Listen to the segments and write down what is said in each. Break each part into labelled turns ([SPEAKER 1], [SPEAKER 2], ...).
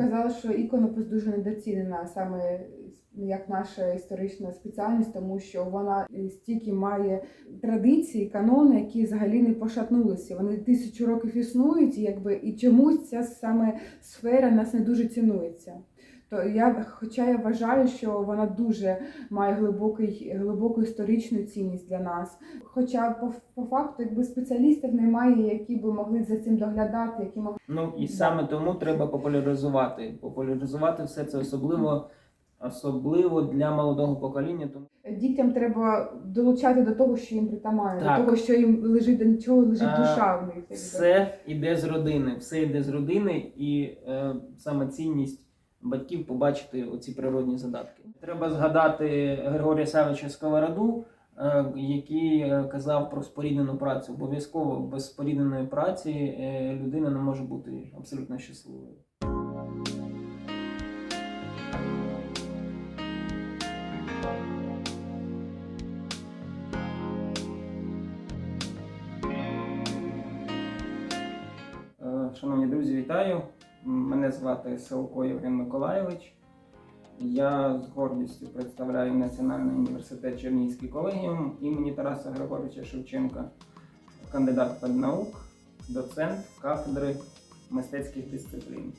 [SPEAKER 1] казала, що іконопис дуже недоцінена саме як наша історична спеціальність, тому що вона стільки має традиції, канони, які взагалі не пошатнулися. Вони тисячу років існують, і якби і чомусь ця саме сфера нас не дуже цінується. То я, хоча я вважаю, що вона дуже має глибокий, глибоку історичну цінність для нас. Хоча по, по факту, якби спеціалістів немає, які би могли за цим доглядати, які могли
[SPEAKER 2] Ну і саме тому треба популяризувати. Популяризувати все це особливо, особливо для молодого покоління. Тому
[SPEAKER 1] дітям треба долучати до того, що їм притаманно,
[SPEAKER 2] Так.
[SPEAKER 1] до того, що їм лежить до чого лежить
[SPEAKER 2] А,
[SPEAKER 1] душа в них.
[SPEAKER 2] все йде з родини, все йде з родини, і е, саме цінність батьків побачити оці природні задатки. Треба згадати Григорія Савича Сковороду, е, який е, казав про споріднену працю. Обов'язково без спорідненої праці е, людина не може бути абсолютно щасливою. Мене звати Силко Євген Миколайович. Я з гордістю представляю Національний університет Чернігівський колегіум імені Тараса Григоровича Шевченка, кандидат педнаук, доцент кафедри мистецьких дисциплін.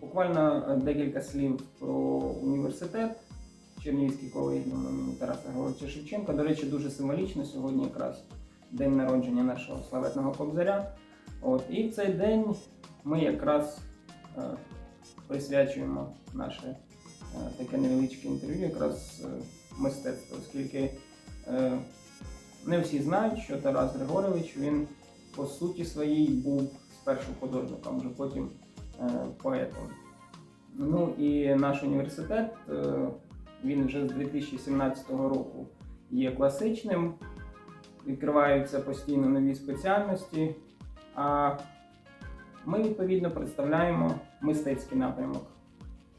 [SPEAKER 2] Буквально е, декілька слів про університет Чернігівський колегіум імені Тараса Григоровича Шевченка. До речі, дуже символічно сьогодні якраз день народження нашого славетного кобзаря. От, і в цей день ми якраз присвячуємо наше е, таке невеличке інтерв'ю якраз е, мистецтву, оскільки е, не всі знають, що Тарас Григорович він по суті своїй був спершу художником, вже потім е, поетом. Ну і наш університет е, він вже з 2017 року є класичним, відкриваються постійно нові спеціальності. А ми відповідно представляємо мистецький напрямок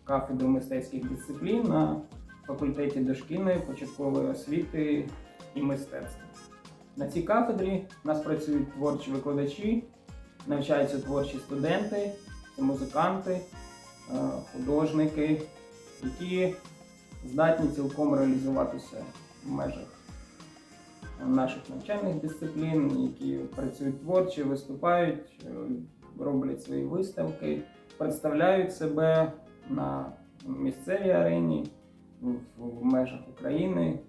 [SPEAKER 2] кафедру мистецьких дисциплін на факультеті дошкільної початкової освіти і мистецтва. На цій кафедрі у нас працюють творчі викладачі, навчаються творчі студенти, це музиканти, е, художники, які здатні цілком реалізуватися в межах наших навчальних дисциплін, які працюють творчо, виступають, е, роблять свої виставки, представляють себе на місцевій арені в, межах України.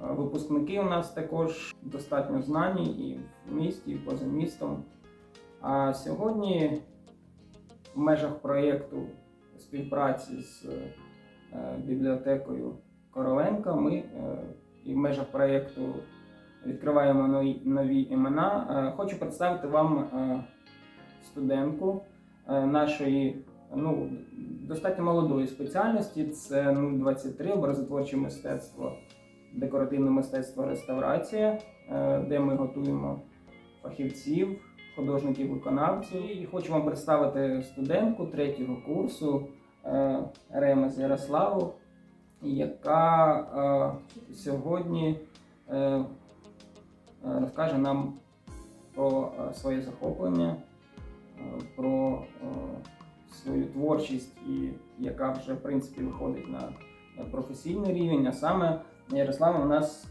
[SPEAKER 2] Випускники у нас також достатньо знані і в місті, і поза містом. А сьогодні в межах проєкту співпраці з е, бібліотекою Короленка ми е, і в межах проєкту відкриваємо нові, імена. Е, Хочу представити вам студентку е, нашої ну, достатньо молодої спеціальності. Це 023 образотворче мистецтво, декоративне мистецтво реставрація, е, де ми готуємо фахівців, художників-виконавців. І хочу вам представити студентку третього курсу е, Ремес Ярославу, яка сьогодні розкаже нам про своє захоплення, про е, свою творчість, і яка вже в принципі виходить на професійний рівень. А саме Ярослава у нас,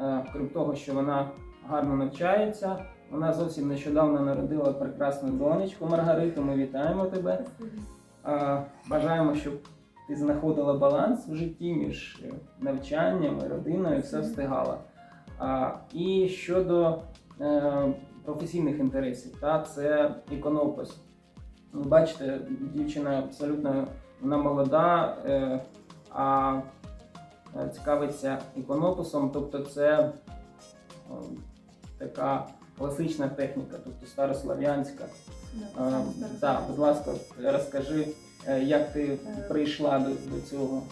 [SPEAKER 2] е, крім того, що вона гарно навчається, вона зовсім нещодавно народила прекрасну донечку Маргариту. Ми вітаємо тебе. Е, Бажаємо, щоб ти знаходила баланс в житті між е, навчанням і родиною, все встигала. І щодо е, професійних інтересів, та, це іконопис. Ви бачите, дівчина абсолютно вона молода, е, а е, цікавиться іконописом, тобто це е, така класична техніка, тобто старослав'янська. Е, Так, будь ласка, розкажи, як ти прийшла до, до цього.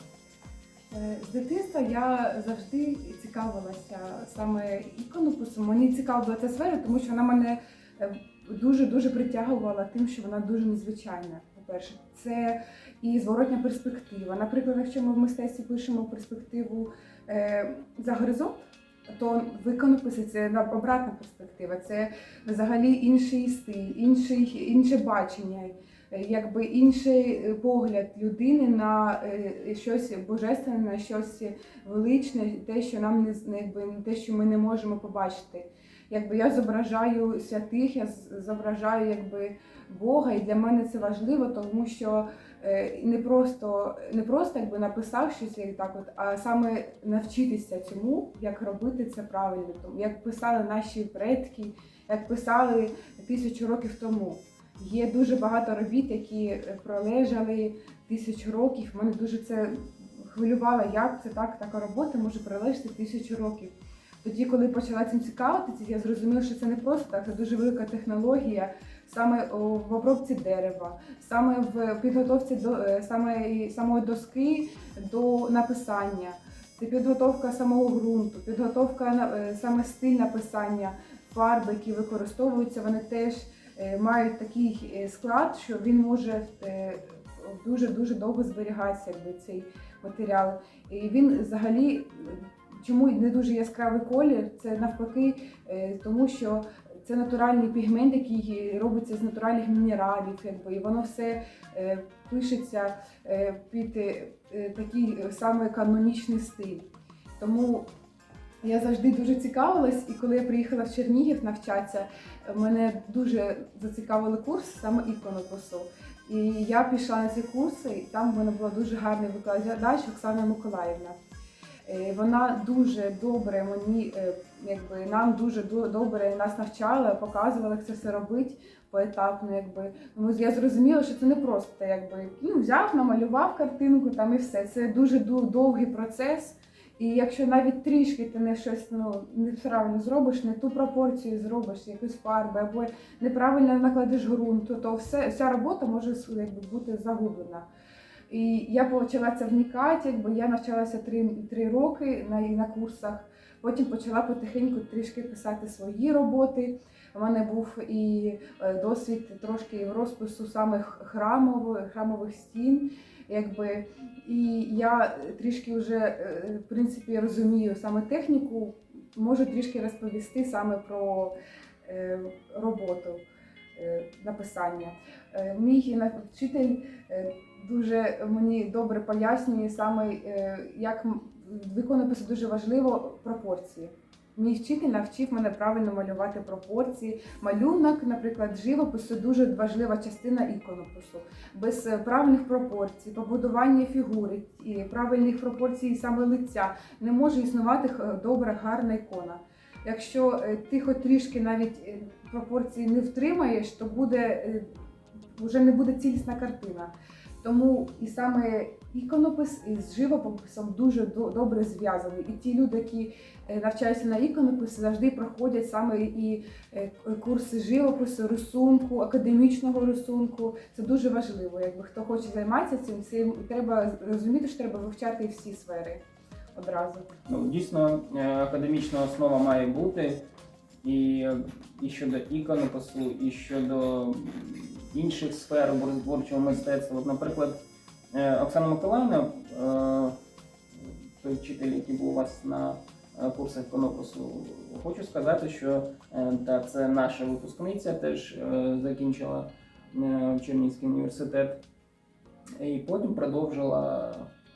[SPEAKER 1] Е, З дитинства я завжди цікавилася саме іконописом. Мені цікава була ця сфера, тому що вона мене дуже дуже притягувала тим, що вона дуже незвичайна. По-перше, це і зворотня перспектива. Наприклад, якщо ми в мистецтві пишемо перспективу е, за горизонт, то в іконописі це на- обратна перспектива. Це взагалі інший стиль, інше бачення. Е, якби інший е, погляд людини на е, щось божественне, на щось величне, те, що нам не якби те, що ми не можемо побачити. Якби я зображаю святих, я зображаю якби Бога, і для мене це важливо, тому що не просто не просто якби написав щось як так, от, а саме навчитися цьому, як робити це правильно, як писали наші предки, як писали тисячу років тому. Є дуже багато робіт, які пролежали тисячу років. Мене дуже це хвилювало, як це так, така робота може пролежати тисячу років. Тоді, коли почала цим цікавитися, я зрозуміла, що це не просто так, це дуже велика технологія, саме в обробці дерева, саме в підготовці до е, саме самої доски до написання. Це підготовка самого ґрунту, підготовка е, саме стиль написання, фарби, які використовуються, вони теж мають такий е, склад, що він може е, дуже дуже довго зберігатися, якби цей матеріал. І він взагалі е, чому не дуже яскравий колір, це навпаки, е, тому що це натуральний пігмент, який робиться з натуральних мінералів, якби і воно все е, пишеться е, під е, е, такий е, саме канонічний стиль. Тому я завжди дуже цікавилась, і коли я приїхала в Чернігів навчатися, мене дуже зацікавили курс саме іконопису. І я пішла на ці курси, і там в мене була дуже гарний викладач Оксана Миколаївна. Е, Вона дуже добре мені, е, якби нам дуже добре нас навчала, показувала, як це все робити поетапно. Якби ну я зрозуміла, що це не просто якби ну, взяв, намалював картинку там і все. Це дуже довгий процес. І якщо навіть трішки ти не щось ну неправильно зробиш, не ту пропорцію зробиш, якусь фарби, або неправильно накладеш ґрунту, то все вся робота може якби бути загублена. І я почала це вникати, якби я навчалася три, три роки на, на курсах. Потім почала потихеньку трішки писати свої роботи. У мене був і е, досвід трошки розпису саме храмових, храмових стін. Якби, і я трішки вже е, в принципі розумію саме техніку, можу трішки розповісти саме про е, роботу написання. Мій вчитель дуже мені добре пояснює саме, як м- дуже важливо пропорції. Мій вчитель навчив мене правильно малювати пропорції. Малюнок, наприклад, живопису дуже важлива частина іконопису. Без е, правильних пропорцій, побудування фігури і правильних пропорцій саме лиця не може існувати добра, гарна ікона. Якщо е, ти хоч трішки навіть е, пропорції не втримаєш, то буде вже не буде цілісна картина. Тому і саме іконопис із живописом дуже до- добре зв'язаний. І ті люди, які е, навчаються на іконописі, завжди проходять саме і е, курси живопису, рисунку, академічного рисунку. Це дуже важливо. Якби хто хоче займатися цим, цим треба розуміти, що треба вивчати всі сфери одразу.
[SPEAKER 2] Ну, дійсно, е, академічна основа має бути і, і щодо іконопису, і щодо інших сфер образотворчого мистецтва. От, наприклад, е, Оксана Миколаївна, е, той вчитель, який був у вас на е, курсах іконопису, хочу сказати, що та, це наша випускниця, теж закінчила Чернігівський університет. І потім продовжила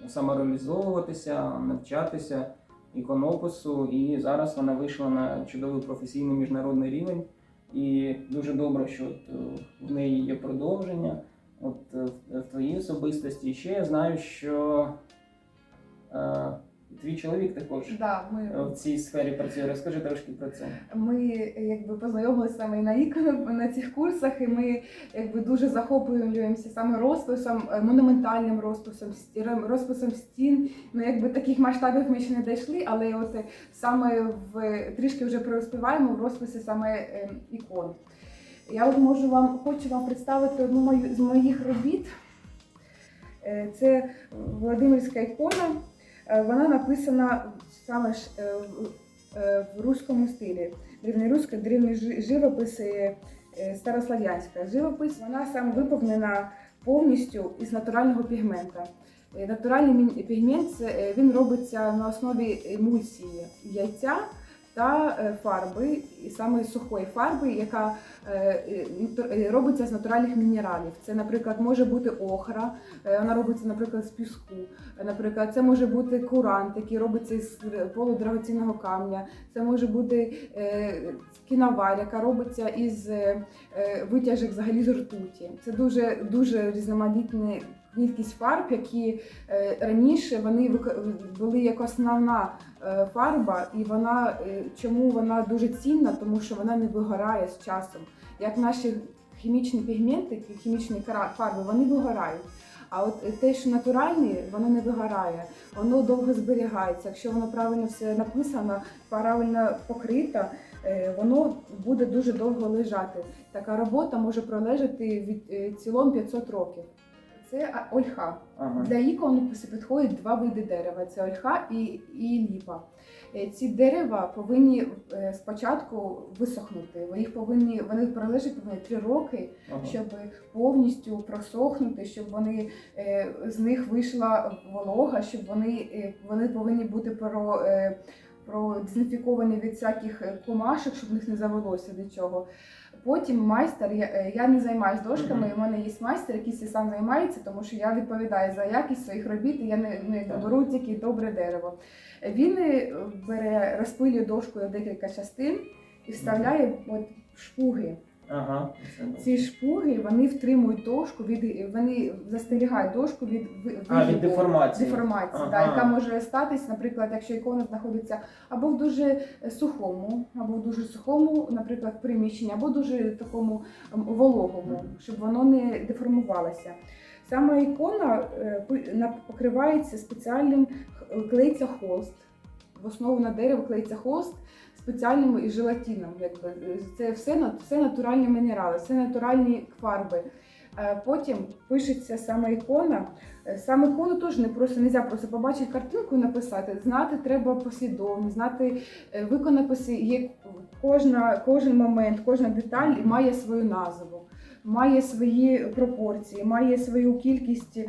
[SPEAKER 2] самореалізовуватися, навчатися іконопису, і зараз вона вийшла на чудовий професійний міжнародний рівень. І дуже добре, що е, в неї є продовження. От е, в твоїй особистості. Ще я знаю, що е, твій чоловік також
[SPEAKER 1] Да, ми
[SPEAKER 2] е, в цій сфері працює. Розкажи трошки про це.
[SPEAKER 1] Ми якби познайомилися саме на ікону на цих курсах, і ми якби дуже захоплюємося саме розписом, е, монументальним розписом, розписом стін. Ну якби таких масштабів ми ще не дійшли, але от е, саме в трішки вже приспіваємо в розписі саме ікон. Я от можу вам хочу вам представити одну мою з моїх робіт. Це Володимирська ікона. Е, Вона написана саме ж е, в- е, руському стилі. Древньоруська, древні живописи, живопис старослав'янська живопис. Вона саме виповнена повністю із натурального пігмента. Натуральний пігмент він робиться на основі емульсії яйця та е, фарби, і саме сухої фарби, яка е, е, робиться з натуральних мінералів. Це, наприклад, може бути охра, вона робиться, наприклад, з піску. Наприклад, це може бути курант, який робиться з полудрагоцінного камня. Це може бути кіновар, яка робиться із витяжок взагалі з ртуті. Це дуже дуже різноманітна кількість фарб, які е, раніше вони були як основна е, фарба, і вона е, чому вона дуже цінна, тому що вона не вигорає з часом. Як наші хімічні пігменти, хімічні фарби, вони вигорають. А от те, що натуральне, воно не вигорає, воно довго зберігається. Якщо воно правильно все написано, правильно покрито, е, воно буде дуже довго лежати. Така робота може пролежати від цілом 500 років. Це ольха.
[SPEAKER 2] Ага.
[SPEAKER 1] Для іконопису підходять два види дерева: це ольха і, і ліпа. Е, Ці дерева повинні е, спочатку висохнути. Їх повинні вони пролежать повинні три роки,
[SPEAKER 2] Ага.
[SPEAKER 1] щоб повністю просохнути, щоб вони е, з них вийшла волога, щоб вони, вони повинні бути про. Продезінфіковані від всяких комашок, щоб в них не завелося нічого. Потім майстер, я, е, я не займаюся дошками,
[SPEAKER 2] Мгм.
[SPEAKER 1] у мене є майстер, який сам займається, тому що я відповідаю за якість своїх робіт, і я не, не беру тільки добре дерево. Він е, бере, розпилює дошкою декілька частин і вставляє от шпуги.
[SPEAKER 2] Ага.
[SPEAKER 1] Ці шпуги вони втримують дошку від вони застерігають дошку від
[SPEAKER 2] А, від деформації.
[SPEAKER 1] деформації,
[SPEAKER 2] Ага.
[SPEAKER 1] да, яка може статись, наприклад, якщо ікона знаходиться або в дуже сухому, або в дуже сухому, наприклад, приміщенні, або дуже такому вологому, щоб воно не деформувалося. Саме ікона е, покривається спеціальним клеїться холст. В основу на дерево клеїться холст спеціальним і желатином. Якби. Це все, все натуральні мінерали, все натуральні фарби. Е, Потім пишеться саме ікона. Е, Саме ікону теж не просто не можна просто побачити картинку і написати. Знати треба послідовність, знати е, виконаписи. Є кожна, кожен момент, кожна деталь має свою назву. Має свої пропорції, має свою кількість,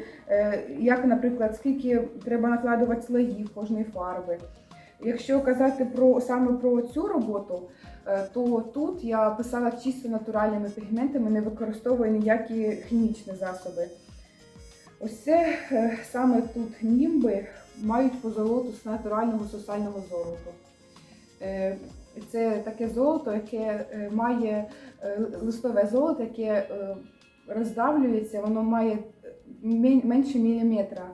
[SPEAKER 1] як, наприклад, скільки треба накладувати слоїв кожної фарби. Якщо казати про саме про цю роботу, е, то тут я писала чисто натуральними пігментами, не використовую ніякі хімічні засоби. Ось це е, саме тут німби мають позолоту з натурального сусального золоту. Е, Це таке золото, яке має листове золото, яке роздавлюється, воно має менше міліметра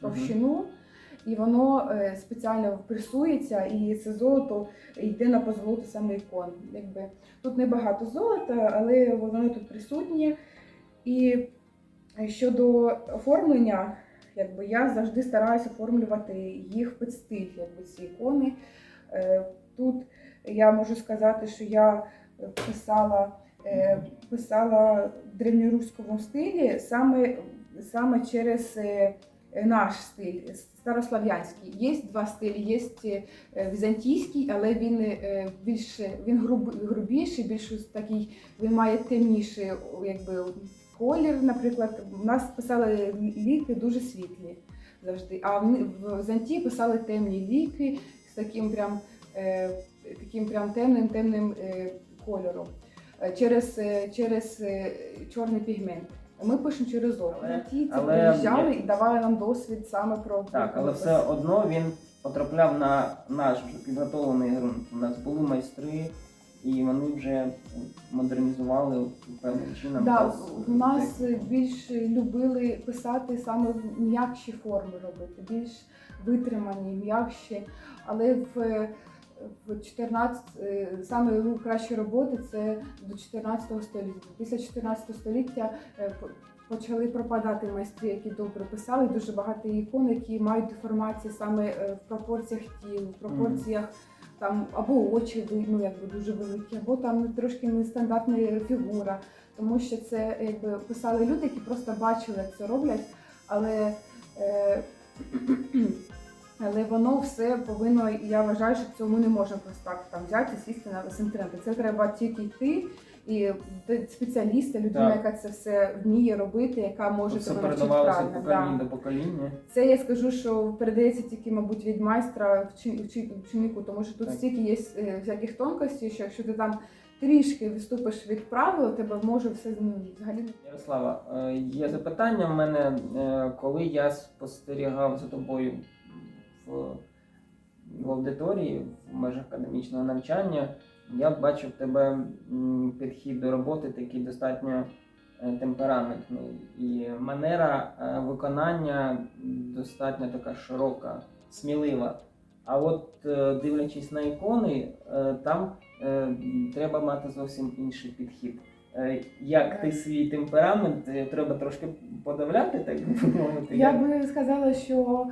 [SPEAKER 1] товщину, і воно е, спеціально пресується, і це золото йде на позолоту саме ікон. Якби. Тут небагато золота, але воно тут присутнє. І щодо оформлення, якби, я завжди стараюся оформлювати їх під стиль, якби, ці ікони. Е, Тут я можу сказати, що я писала, е, писала в древньоруському стилі саме, саме через наш стиль, старослав'янський. Є два стилі, є е, візантійський, але він е, більш він груб, грубіший, більш такий, він має темніший якби, колір, наприклад. У нас писали ліки дуже світлі завжди. А в, Візантії писали темні ліки з таким прям, е, таким прям темним темним е, кольором е, через, е, через е, чорний пігмент. Ми пишемо через золото.
[SPEAKER 2] Але-
[SPEAKER 1] Візантійці
[SPEAKER 2] але
[SPEAKER 1] приїжджали і давали нам досвід саме про
[SPEAKER 2] Так, але все одно він потрапляв на наш вже підготовлений ґрунт. У нас були майстри, і вони вже модернізували певним чином.
[SPEAKER 1] Да,
[SPEAKER 2] нас,
[SPEAKER 1] в нас
[SPEAKER 2] текст.
[SPEAKER 1] більш любили писати саме в м'якші форми робити, більш витримані, м'якші. Але в, в 14, е, саме кращі роботи це до 14 століття. Після 14 століття е, почали пропадати майстри, які добре писали. Дуже багато ікон, які мають деформації саме е, в пропорціях тіл, в пропорціях. Там або очі ну, якби дуже великі, або там трошки нестандартна фігура, тому що це якби писали люди, які просто бачили, як це роблять, але, е, але воно все повинно, я вважаю, що цього ми не можемо просто так там взяти, сісти на з інтернету. Це треба тільки йти і ти спеціаліст, людина,
[SPEAKER 2] Так.
[SPEAKER 1] яка це все вміє робити, яка може
[SPEAKER 2] Все
[SPEAKER 1] тебе навчити
[SPEAKER 2] передавалося
[SPEAKER 1] правильно.
[SPEAKER 2] покоління
[SPEAKER 1] Да.
[SPEAKER 2] до покоління.
[SPEAKER 1] Це я скажу, що передається тільки, мабуть, від майстра вчи- вчи- тому що тут
[SPEAKER 2] Так.
[SPEAKER 1] стільки є е, всяких тонкостей, що якщо ти там трішки відступиш від правил, тебе може все ну, взагалі не
[SPEAKER 2] Ярослава, е, є запитання в мене, е, коли я спостерігав за тобою в, в аудиторії в межах академічного навчання, я бачив в тебе підхід до роботи такий достатньо е, темпераментний. І манера е, виконання достатньо така широка, смілива. А от е, дивлячись на ікони, там треба мати зовсім інший підхід. Як ти свій темперамент треба трошки подавляти, так би мовити.
[SPEAKER 1] Я би сказала, що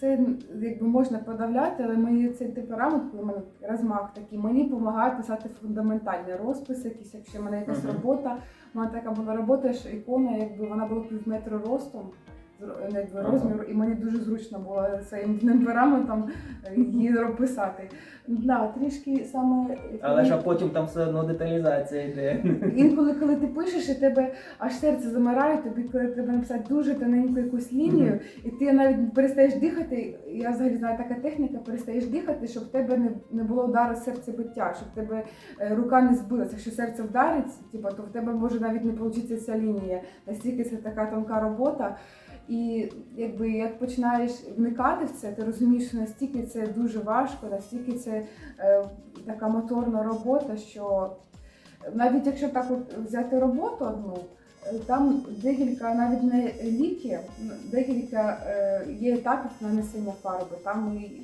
[SPEAKER 1] це якби можна подавляти, але мені цей темперамент, коли в мене розмах такий, мені допомагає писати фундаментальний розпис, якісь, якщо в мене якась робота. У мене така була робота, що ікона, якби вона була пів метра ростом. Якби розміру, і мені дуже зручно було своїм темпераментом її писати. Да, трішки саме
[SPEAKER 2] Але ж а потім там все одно деталізація йде.
[SPEAKER 1] Інколи, коли ти пишеш, і тебе аж серце замирає, тобі коли треба написати дуже тоненьку якусь лінію, і ти навіть перестаєш дихати. Я взагалі знаю така техніка, перестаєш дихати, щоб в тебе не, не було удару серцебиття, щоб в тебе е, рука не збилася. Якщо серце вдарить, типу, то в тебе може навіть не вийти ця лінія. Настільки це така тонка робота. І якби як починаєш вникати в це, ти розумієш, що настільки це дуже важко, настільки це е, така моторна робота, що навіть якщо так от взяти роботу одну, е, там декілька, навіть не ліки, декілька е, є етапів нанесення фарби. Там і,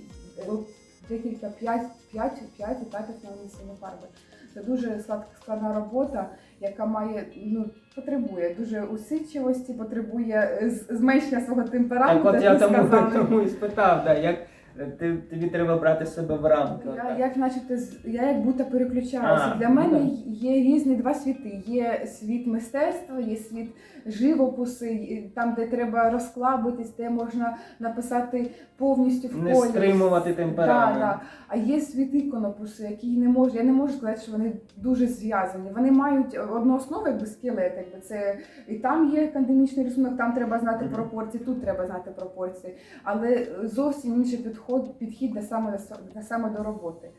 [SPEAKER 1] декілька п'ять, п'ять, п'ять етапів нанесення фарби. Це дуже сладка, складна робота, яка має ну потребує дуже усидчивості, потребує е, зменшення свого темпераменту.
[SPEAKER 2] Так от я тому, тому і спитав, да, як ти, тобі треба брати себе в рамки.
[SPEAKER 1] Я, як начебто, я як будто переключаюся.
[SPEAKER 2] А,
[SPEAKER 1] Для
[SPEAKER 2] ну
[SPEAKER 1] мене
[SPEAKER 2] да.
[SPEAKER 1] є різні два світи. Є світ мистецтва, є світ живописи, там, де треба розклабитись, де можна написати повністю в
[SPEAKER 2] Не
[SPEAKER 1] колі.
[SPEAKER 2] стримувати
[SPEAKER 1] Да,
[SPEAKER 2] темперамент.
[SPEAKER 1] да. А є світ іконопису, який не може. Я не можу сказати, що вони дуже зв'язані. Вони мають одну основу, якби скелет, якби це і там є академічний рисунок, там треба знати пропорції, тут треба знати пропорції. Але зовсім інший підход, підхід на саме, на саме до роботи.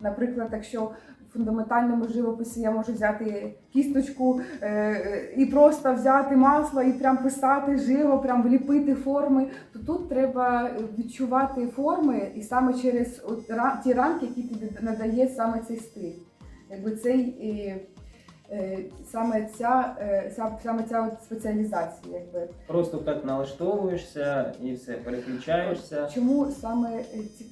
[SPEAKER 1] Наприклад, якщо в фундаментальному живописі я можу взяти кісточку е, і просто взяти масло і прям писати живо, прям вліпити форми, то тут треба відчувати форми і саме через ті рамки, які тобі надає саме цей стиль. Якби цей саме ця, е, саме ця от спеціалізація, якби.
[SPEAKER 2] Просто так налаштовуєшся і все, переключаєшся.
[SPEAKER 1] Чому саме е,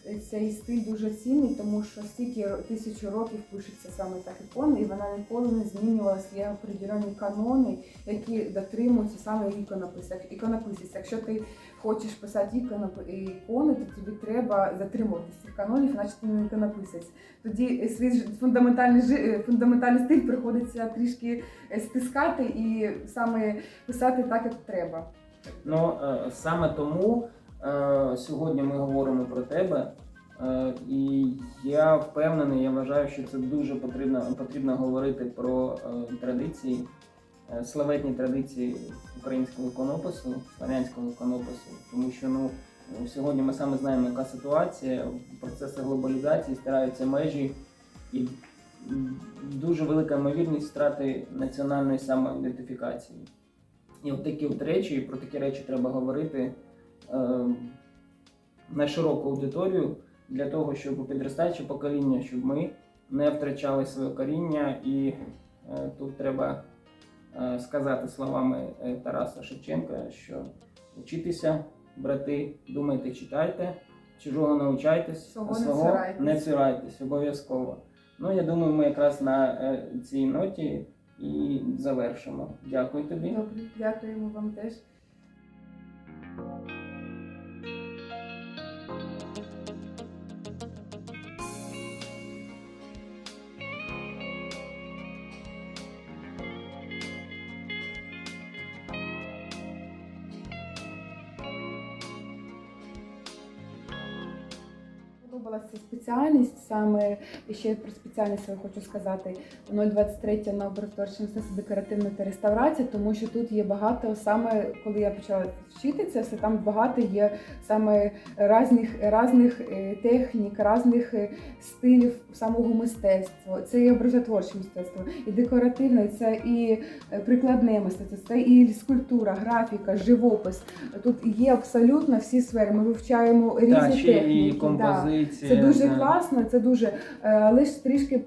[SPEAKER 1] е, цей стиль дуже цінний? Тому що стільки тисячу років пишеться саме так ікона, і вона ніколи не змінювалася. Є определені канони, які дотримуються саме іконописів. Іконописів. Якщо ти хочеш писати ікони, то тобі треба затримуватися цих канонів, іначе ти не іконописець. Тоді свій фундаментальний е, фундаментальний стиль приходиться трішки е, стискати і саме писати так, як треба.
[SPEAKER 2] Ну е, саме тому сьогодні ми говоримо про тебе. І я впевнений, я вважаю, що це дуже потрібно, потрібно говорити про традиції, славетні традиції українського іконопису, славянського іконопису. Тому що ну, сьогодні ми саме знаємо, яка ситуація, процеси глобалізації, стираються межі і дуже велика ймовірність втрати національної самоідентифікації. І от такі от речі, про такі речі треба говорити е, на широку аудиторію для того, щоб підростаюче покоління, щоб ми не втрачали своє коріння. І е, тут треба е, сказати словами е, Тараса Шевченка, що вчитися, брати, думайте, читайте, чужого навчайтесь,
[SPEAKER 1] Свого
[SPEAKER 2] свого не цирайтесь, обов'язково. Ну, я думаю, ми якраз на е, цій ноті і завершимо. Дякую тобі.
[SPEAKER 1] Добре, дякуємо вам теж. Спеціальність. Саме ще про спеціальність я хочу сказати 023 на мистецтво декоративна та реставрація, тому що тут є багато саме, коли я почала вчити це все, там багато є саме різних, різних е, технік, різних е, стилів самого мистецтва. Це і образотворче мистецтво, і декоративне, це і е, прикладне мистецтво, це і скульптура, графіка, живопис. Тут є абсолютно всі сфери. Ми вивчаємо різні
[SPEAKER 2] ще
[SPEAKER 1] техніки.
[SPEAKER 2] і
[SPEAKER 1] да. Це дуже
[SPEAKER 2] да.
[SPEAKER 1] Класно, це дуже, е, але трішки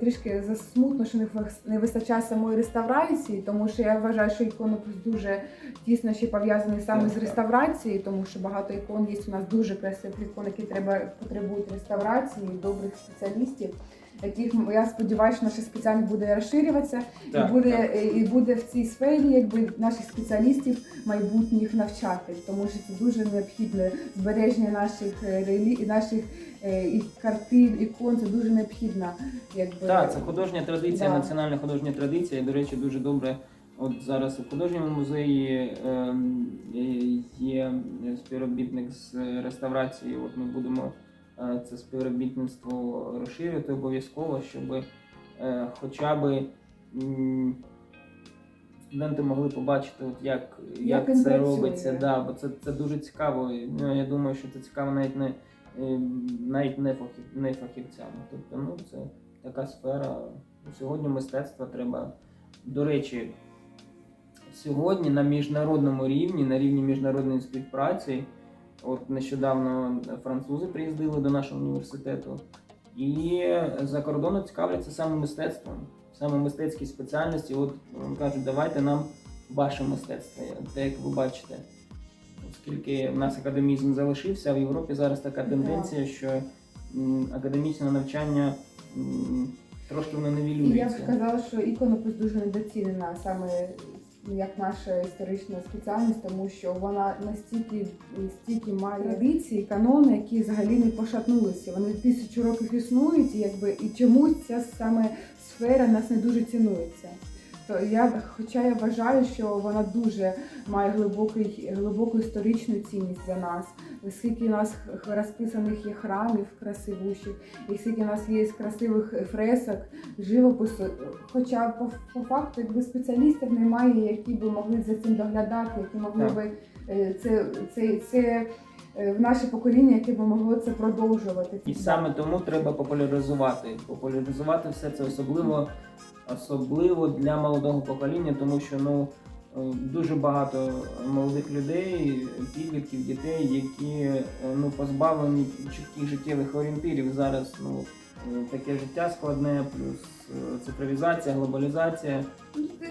[SPEAKER 1] трішки засмутно, що не вистачає самої реставрації, тому що я вважаю, що іконопис дуже тісно ще пов'язаний саме з реставрацією, тому що багато ікон є у нас дуже красивих ікон, які треба потребують реставрації, добрих спеціалістів. Яких я сподіваюся, що наша спеціальність буде розширюватися
[SPEAKER 2] Так,
[SPEAKER 1] і буде
[SPEAKER 2] так.
[SPEAKER 1] е, і буде в цій сфері, якби наших спеціалістів майбутніх навчати, тому що це дуже необхідне збереження наших е, релі... наших е, і картин, ікон. Це дуже необхідно. Якби
[SPEAKER 2] Так, це художня традиція,
[SPEAKER 1] Да.
[SPEAKER 2] національна художня традиція. І, до речі, дуже добре. От зараз у художньому музеї е, є співробітник з реставрації. От ми будемо це співробітництво розширювати обов'язково, щоб е, хоча б студенти могли побачити, от як, як,
[SPEAKER 1] він
[SPEAKER 2] це робиться. Да, бо це, це дуже цікаво. Ну, я думаю, що це цікаво навіть не е, навіть не, фахів, не фахівцям. Тобто, ну це така сфера. Сьогодні мистецтво треба. До речі, сьогодні на міжнародному рівні, на рівні міжнародної співпраці, от нещодавно французи приїздили до нашого університету, і за кордоном цікавляться саме мистецтвом, саме мистецькі спеціальності. От кажуть, давайте нам ваше мистецтво, те, як ви бачите. Оскільки в нас академізм залишився, а в Європі зараз така тенденція, що академічне навчання трошки воно
[SPEAKER 1] І я б сказала, що іконопис дуже недоцінена саме як наша історична спеціальність, тому що вона настільки стільки має традиції, канони, які взагалі не пошатнулися. Вони тисячу років існують, і якби і чомусь ця саме сфера нас не дуже цінується. То я, хоча я вважаю, що вона дуже має глибокий, глибоку історичну цінність для нас, скільки у нас розписаних є храмів красивущих, і скільки у нас є красивих фресок, живопису. Хоча по, по факту якби спеціалістів немає, які би могли за цим доглядати, які могли
[SPEAKER 2] Так.
[SPEAKER 1] би е, це, це, це е, в наше покоління, яке би могло це продовжувати.
[SPEAKER 2] І саме тому треба популяризувати. Популяризувати все це особливо, особливо для молодого покоління, тому що ну е, дуже багато молодих людей, підлітків, дітей, які е, ну позбавлені чітких життєвих орієнтирів. Зараз ну таке життя складне, плюс е, цифровізація, глобалізація.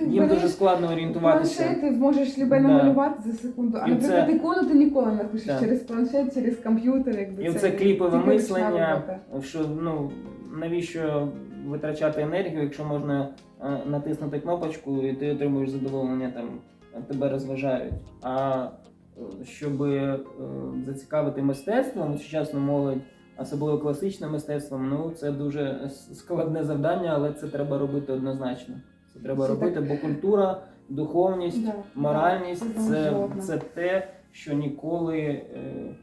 [SPEAKER 2] Їм
[SPEAKER 1] береш
[SPEAKER 2] дуже складно орієнтуватися.
[SPEAKER 1] Ти можеш любе
[SPEAKER 2] Да.
[SPEAKER 1] намалювати за секунду, а наприклад, ікону ти ніколи не напишеш
[SPEAKER 2] Так.
[SPEAKER 1] через планшет, через комп'ютер. Якби
[SPEAKER 2] І це кліпове мислення, що ну навіщо витрачати енергію, якщо можна е, натиснути кнопочку і ти отримуєш задоволення, там тебе розважають. А е, щоб е, зацікавити мистецтвом сучасну молодь, особливо класичним мистецтвом, ну це дуже складне завдання, але це треба робити однозначно. Це треба
[SPEAKER 1] Це
[SPEAKER 2] робити, бо культура, духовність,
[SPEAKER 1] Да,
[SPEAKER 2] моральність
[SPEAKER 1] да,
[SPEAKER 2] це, це те, що ніколи ну,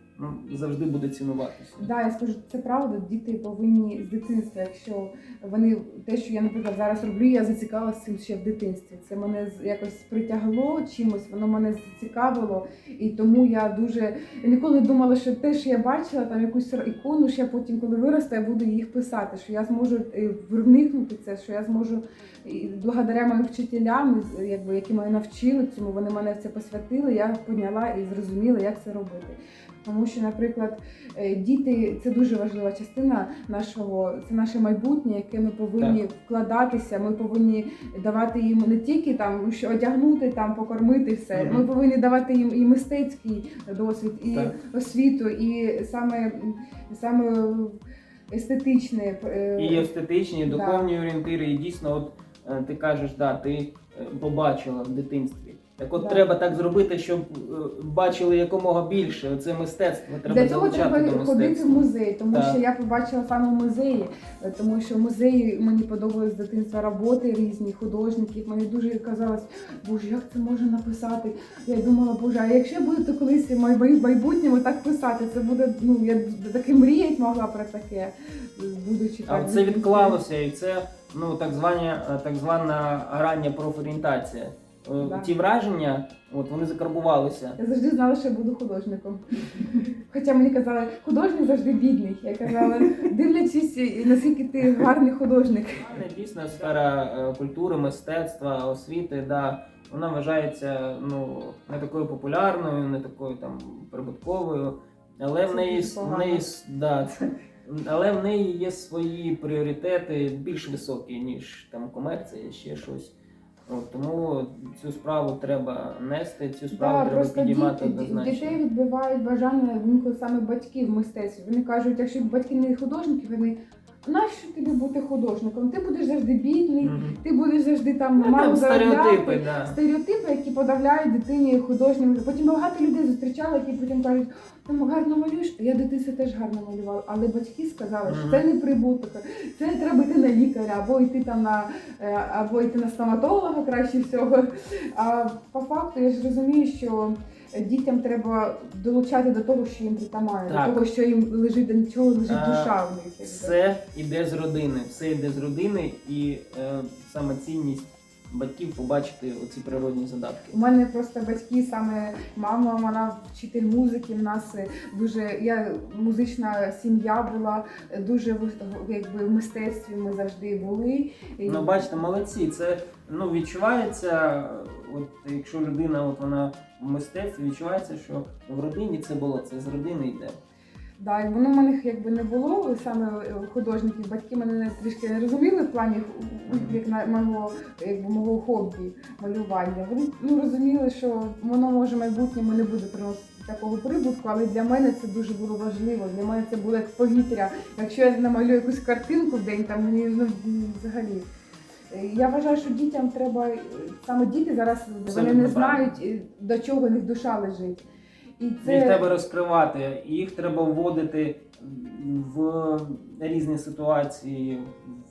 [SPEAKER 2] завжди буде цінуватися.
[SPEAKER 1] Да, я скажу, це правда. Діти повинні з дитинства, якщо вони те, що я, наприклад, зараз роблю, я зацікавилася цим ще в дитинстві. Це мене якось притягло чимось, воно мене зацікавило, і тому я дуже я ніколи думала, що те, що я бачила, там якусь ікону, що я потім, коли виросту, я буду їх писати, що я зможу е, вникнути це, що я зможу благодаря моїм вчителям, якби які мене навчили цьому, вони мене в це посвятили. Я поняла і зрозуміла, як це робити. Тому що, наприклад, е, діти це дуже важлива частина нашого, це наше майбутнє, яке ми повинні вкладатися. Ми повинні давати їм не тільки там що одягнути, там покормити все.
[SPEAKER 2] Мгм.
[SPEAKER 1] Ми повинні давати їм і мистецький досвід, і
[SPEAKER 2] Так.
[SPEAKER 1] освіту, і саме саме естетичне. е,
[SPEAKER 2] І естетичні, і
[SPEAKER 1] Да.
[SPEAKER 2] духовні орієнтири. І дійсно, от е, ти кажеш, да, ти побачила в дитинстві. Так от
[SPEAKER 1] Да.
[SPEAKER 2] треба так зробити, щоб е, бачили якомога більше. Це мистецтво. Треба
[SPEAKER 1] Для цього треба
[SPEAKER 2] до
[SPEAKER 1] ходити в
[SPEAKER 2] мистецтва.
[SPEAKER 1] музей, тому
[SPEAKER 2] Так.
[SPEAKER 1] що я побачила саме в музеї, е, тому що в музеї мені подобались з дитинства роботи різні художників. Мені дуже казалось, боже, як це можна написати? Я думала, боже, а якщо я буду то колись в май- в майбутньому так писати, це буде ну я таки мріяти могла про таке, будучи
[SPEAKER 2] А
[SPEAKER 1] так.
[SPEAKER 2] це відклалося, і це ну так звання, е, так звана рання профорієнтація. Е,
[SPEAKER 1] Да.
[SPEAKER 2] Ті враження, от вони закарбувалися.
[SPEAKER 1] Я завжди знала, що я буду художником. Хоча мені казали, художник завжди бідний. Я казала, дивлячись, наскільки ти гарний художник.
[SPEAKER 2] Не дійсно сфера е, культури, мистецтва, освіти, да, вона вважається ну не такою популярною, не такою там прибутковою, але
[SPEAKER 1] Це
[SPEAKER 2] в неї
[SPEAKER 1] дуже
[SPEAKER 2] в неї да, це- але в неї є свої пріоритети більш високі, ніж там комерція, ще щось. От, тому цю справу треба нести, цю справу
[SPEAKER 1] Да,
[SPEAKER 2] треба
[SPEAKER 1] просто
[SPEAKER 2] підіймати
[SPEAKER 1] діти,
[SPEAKER 2] однозначно.
[SPEAKER 1] дітей відбивають бажання інколи саме батьків мистецтві. Вони кажуть, якщо батьки не художники, вони нащо тобі бути художником? Ти будеш завжди бідний,
[SPEAKER 2] Мгм.
[SPEAKER 1] ти будеш завжди там
[SPEAKER 2] Ну,
[SPEAKER 1] мало
[SPEAKER 2] там
[SPEAKER 1] заробляти.
[SPEAKER 2] стереотипи, да.
[SPEAKER 1] Стереотипи, які подавляють дитині художнім. Потім багато людей зустрічали, які потім кажуть, там гарно малюєш. Я дитинстві теж гарно малювала. Але батьки сказали, що
[SPEAKER 2] Мгм.
[SPEAKER 1] це не прибуток, це треба йти на лікаря, або йти там на е, або йти на стоматолога краще всього. А по факту я ж розумію, що дітям треба долучати до того, що їм притаманне,
[SPEAKER 2] Так.
[SPEAKER 1] до того, що їм лежить, до чого лежить
[SPEAKER 2] А,
[SPEAKER 1] душа в них. якби.
[SPEAKER 2] Все йде з родини, все йде з родини, і е, саме цінність батьків побачити оці природні задатки.
[SPEAKER 1] У мене просто батьки, саме мама, вона вчитель музики. В нас дуже я музична сім'я була дуже якби в мистецтві. Ми завжди були.
[SPEAKER 2] Ну, бачите, молодці. Це ну відчувається. От якщо людина, от вона в мистецтві, відчувається, що в родині це було, це з родини йде.
[SPEAKER 1] Да, і воно в мене якби не було саме е, художників. Батьки мене не- трішки не розуміли в плані як на мого якби мого хобі малювання. Вони ну розуміли, що воно може в майбутньому не буде приносити такого прибутку, але для мене це дуже було важливо. Для мене це було як повітря. Якщо я намалюю якусь картинку в день, там мені ну взагалі. Е, Я вважаю, що дітям треба е, саме діти зараз вони не знають, до чого в них душа лежить. І це
[SPEAKER 2] Їх треба розкривати, їх треба вводити в різні ситуації,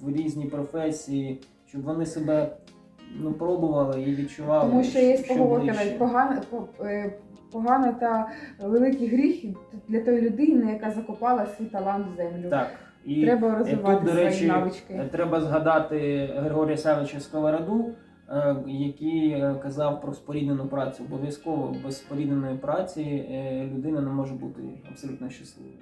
[SPEAKER 2] в різні професії, щоб вони себе ну, пробували і відчували.
[SPEAKER 1] Тому що є поговорка навіть погано, по- е, погано та великий гріх для тої людини, яка закопала свій талант в землю.
[SPEAKER 2] Так. І
[SPEAKER 1] Треба розвивати
[SPEAKER 2] Тут, до
[SPEAKER 1] свої
[SPEAKER 2] речі,
[SPEAKER 1] навички.
[SPEAKER 2] е, треба згадати Григорія Савича Сковороду, Е, який е, казав про споріднену працю. Обов'язково без спорідненої праці е, людина не може бути абсолютно щасливою.